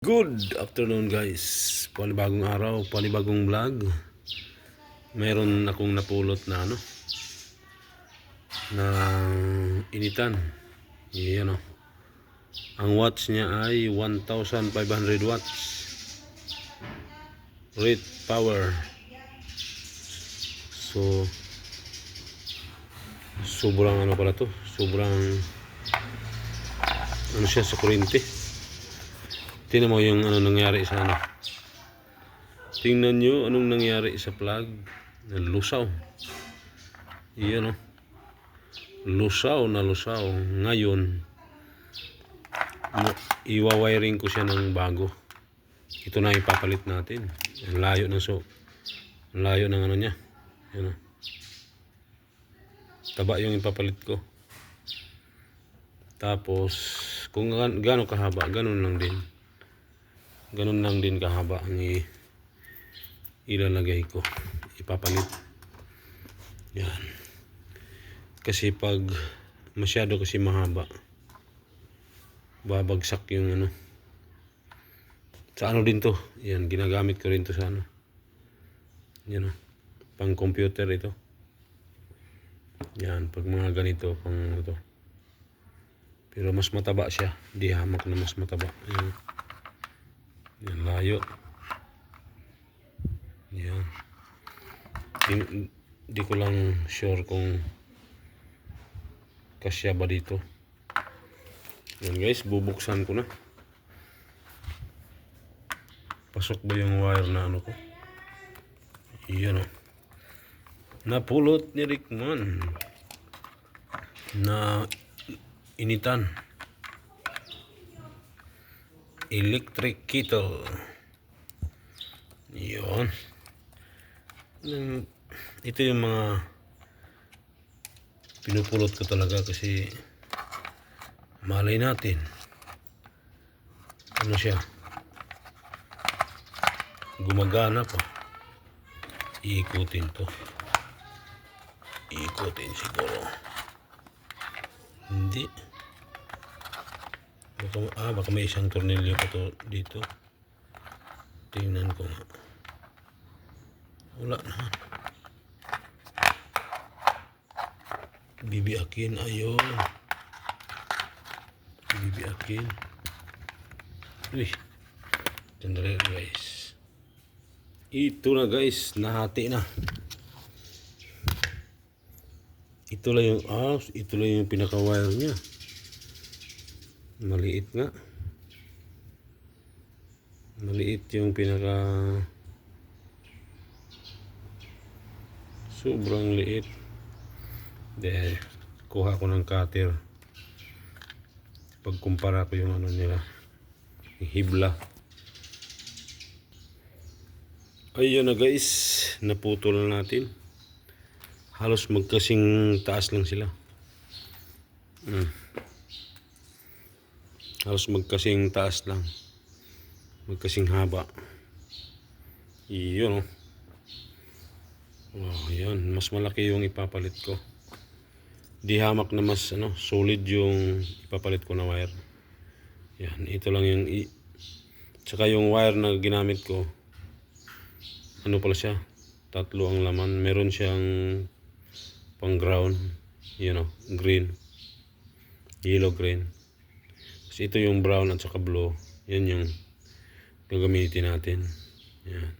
Good afternoon guys. Panibagong araw, panibagong vlog. Meron akong napulot na ano na initan. Iyan o. Ang watts niya ay 1500 watts. Rate power. So sobrang ano pala to? Sobrang ano siya sa kuryente. Tingnan mo yung ano nangyari sa ano. Tingnan nyo anong nangyari sa plug. Lusaw. Iyan o. Lusaw na lusaw. Ngayon, iwawiring ko siya ng bago. Ito na ipapalit natin. Ang layo ng so. Ang layo ng ano niya. Yan o. Taba yung ipapalit ko. Tapos, kung gaano kahaba, ganun lang din ganun lang din kahaba ang ilalagay ko. Ipapalit. Yan. Kasi pag masyado kasi mahaba babagsak yung ano. Sa ano din to? Yan ginagamit ko rin to sa ano. Yan o pang computer ito. Yan pag mga ganito pang ano to. Pero mas mataba siya. Di hamak na mas mataba. Yan yan, layo. Yan. Di, ko lang sure kung kasya ba dito. Yan guys, bubuksan ko na. Pasok ba yung wire na ano ko? Yan o. Napulot ni Rickman na initan electric kettle. Yun. Ito yung mga pinupulot ko talaga kasi malay natin. Ano siya? Gumagana pa. Iikutin to. Iikutin siguro. Hindi. Baka, ah, baka may isang tornilyo pa to dito. Tingnan ko nga. Wala na. Bibiakin, ayun. Bibiakin. Uy. Sandali guys. Ito na guys, nahati na. Ito lang yung, ah, ito lang yung pinaka-wire niya. Maliit nga. Maliit yung pinaka sobrang liit. De, kuha ko ng cutter. Pagkumpara ko yung ano nila. Hibla. Ayun na guys, naputol na natin. Halos magkasing taas lang sila. Hmm. Halos magkasing taas lang. Magkasing haba. Iyon oh. Wow, yan. Mas malaki yung ipapalit ko. Di hamak na mas ano, solid yung ipapalit ko na wire. Yan, ito lang yung i Tsaka yung wire na ginamit ko. Ano pala siya? Tatlo ang laman. Meron siyang pang ground. Yun oh, green. Yellow green. Kasi ito yung brown at saka blue. Yan yung gagamitin natin. Yan.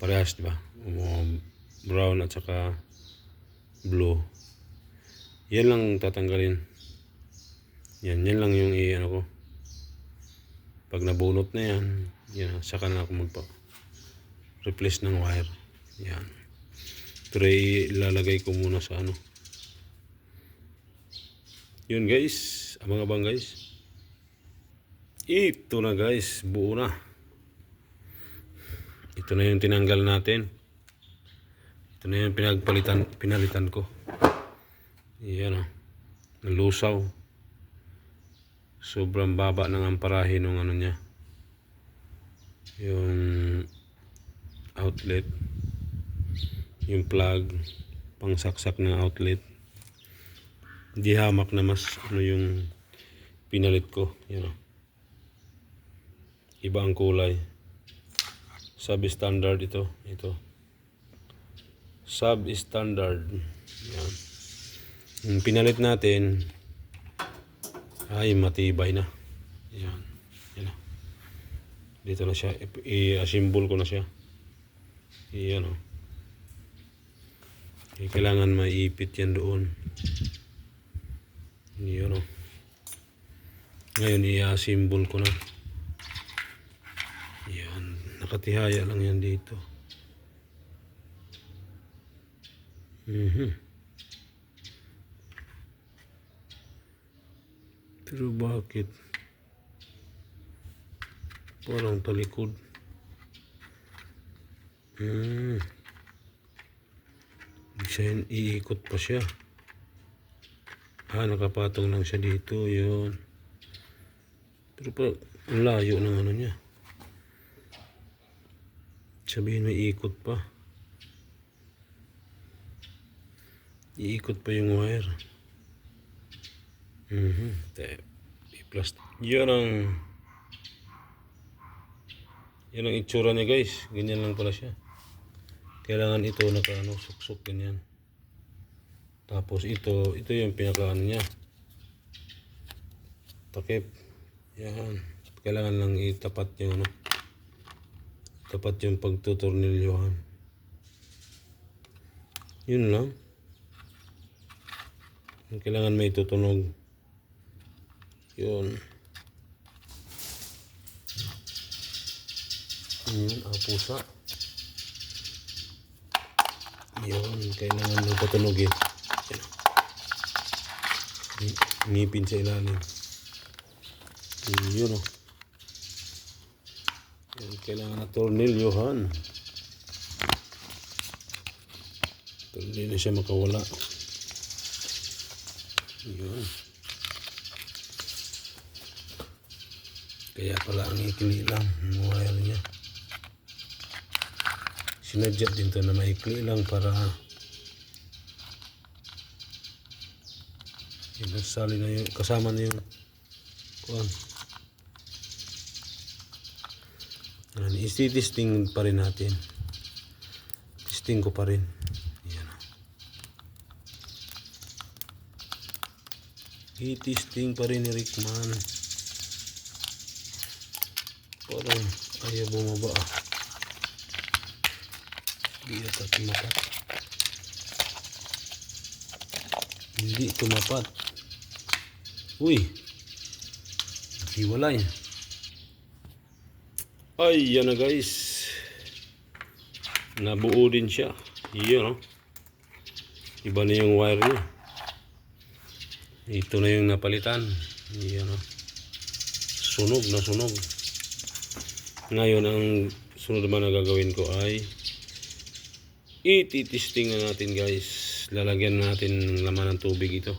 Parehas, di ba? Um, brown at saka blue. Yan lang tatanggalin. Yan, yan lang yung i-ano ko. Pag nabunot na yan, yan, saka na ako magpa replace ng wire. Yan. Pero ilalagay ko muna sa ano. Yun guys, abang-abang guys. Ito na guys, buo na. Ito na yung tinanggal natin. Ito na yung pinagpalitan, pinalitan ko. Yan o. Nalusaw. Sobrang baba ng amparahe ng ano niya. Yung outlet. Yung plug. Pangsaksak ng outlet. Di hamak na mas ano yung pinalit ko. Yan o. Iba ang kulay. Sub-standard ito. Ito. Sub-standard. Yan. Yung pinalit natin, ay matibay na. Yan. Yan na. Dito na siya. I-assemble ko na siya. Iyan o. Eh, kailangan maipit yan doon. Iyan o. Ngayon, i-assemble ko na. Nakatihaya lang yan dito. Mhm. Pero bakit? Parang talikod. Hmm. Sabihin, iikot pa siya. Ah, nakapatong lang siya dito. Yun. Pero pa, ang layo ng ano niya. Sabihin may ikot pa. Iikot pa yung wire. Mhm. Te- I-plus. Yan ang yan ang itsura niya guys. Ganyan lang pala siya. Kailangan ito naka ano, suksok ganyan. Tapos ito, ito yung pinaka ano niya. Takip. Yan. Kailangan lang itapat yung ano. Tapat yung pagtutornilyohan. Yun lang. Kailangan may tutunog. Yun. Yun, ah, pusa. Yun, kailangan mo patunogin. Yan. Ni- Ngipin sa ilalim. Yun, oh. Kailangan na tornilyohan. Hindi na siya makawala. Yun. Kaya pala ang ikli lang ang wire niya. Sinadya din to na maikli lang para Inasali na yung kasama na yung kuan. Yan, isi-testing pa rin natin. Testing ko pa rin. Yan. I-testing pa rin ni Rickman. Parang ayaw bumaba ah. Hindi yata tumapat. Hindi tumapat. Uy. Hiwalay. Ay, yan na guys. Nabuo din siya. Iyon, no? Iba na yung wire niya. Ito na yung napalitan. Iyan, no? Sunog na sunog. Ngayon, ang sunod naman na gagawin ko ay ititisting na natin guys. Lalagyan natin ng laman ng tubig ito.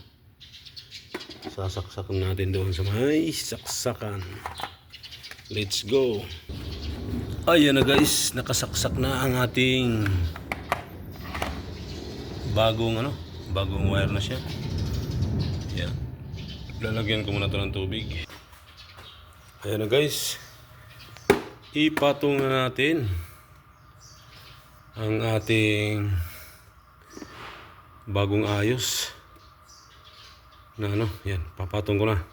Sasaksak natin doon sa may saksakan. Let's go. Ayan na guys, nakasaksak na ang ating bagong ano, bagong wire na siya. Yan. Lalagyan ko muna ito ng tubig. Ayan na guys. Ipatong na natin ang ating bagong ayos na ano, yan, papatong ko na.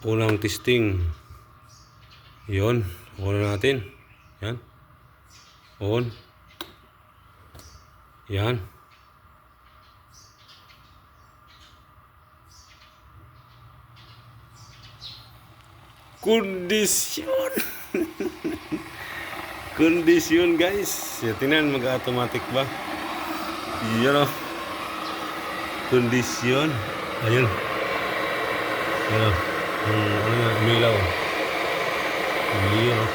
Unang testing. On na natin. Yan. On. Yan. Kondisyon. Kondisyon guys. Ya, tingnan mag-automatic ba? Yan o. Kondisyon. Ayun. O. Ang ano nga, umilaw. Ayun.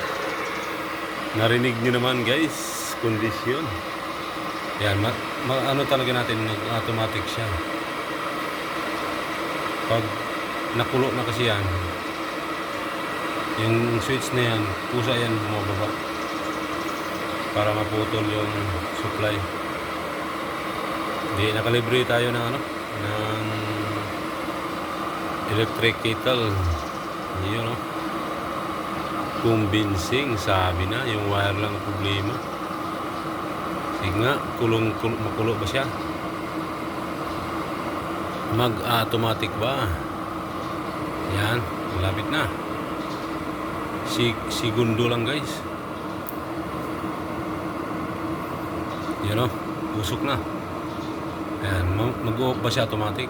Narinig nyo naman guys. Kondisyon. Yan. Ma, ma- ano talaga natin, mag-automatic siya. Pag nakulo na kasi yan, yung switch na yan, pusa yan bumababa para maputol yung supply. Di nakalibre tayo ng ano, ng electric kettle. Yun no. Convincing, sabi na, yung wire lang ang problema. Sige nga, kulong, kulong, makulo ba siya? Mag-automatic ba? Yan, malapit na. Si, segundo lang guys. Yan o, usok na. Ayan, ma- mag-off ba siya automatic?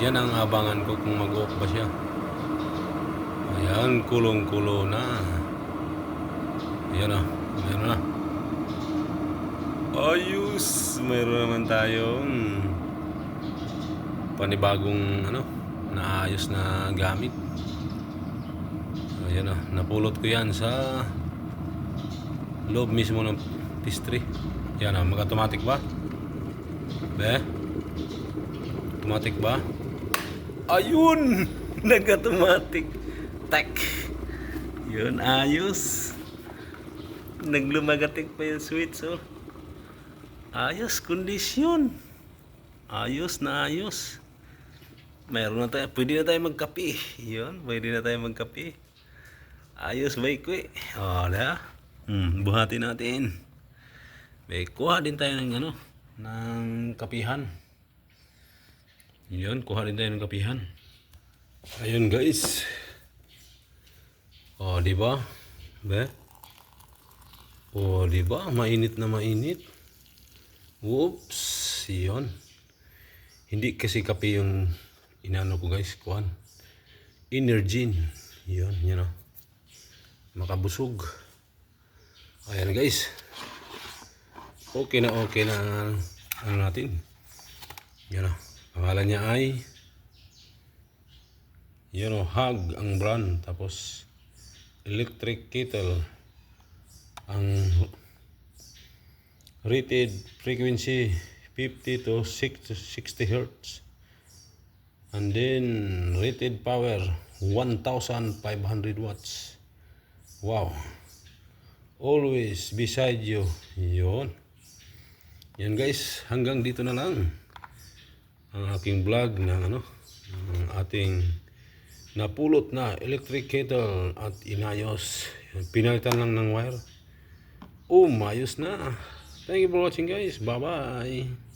Yan ang abangan ko kung mag-off ba siya. Ayan, kulong-kulo na. Ayan o, meron na. Ayos! Mayroon naman tayong panibagong ano, naayos na gamit. Ayan o, napulot ko yan sa loob mismo ng pistry. Yan o, mag-automatic ba? Be? Automatic ba? Ayun! Nag-automatic. Tak! Yun, ayos. Naglumagatik pa yung switch, oh. Ayos, kondisyon. Ayos na ayos. Mayroon na tayo, pwede na tayo magkape. Yun, pwede na tayo magkape. Ayos, bay ko eh. Da? Hmm, buhati natin. Bay, kuha din tayo ng ano, ng kapihan. Yun, kuha din tayo ng kapihan. Ayun guys. O, di ba? Be? O, di ba? Mainit na mainit. Whoops! Yun. Hindi kasi kape yung inano ko guys. Kuhan. Energin. Yun, yun o. Makabusog. Ayan guys. Okay na okay na ano natin. Yan o. Pangalan niya ay yun o, hug ang brand. Tapos electric kettle. Ang rated frequency 50 to 6 60 hertz. And then rated power 1500 watts. Wow. Always beside you. Yon yan guys. Hanggang dito na lang ang aking vlog ng ano ng ating napulot na electric kettle at inayos pinalitan lang ng wire Oh, mayos na. Thank you for watching guys. Bye-bye.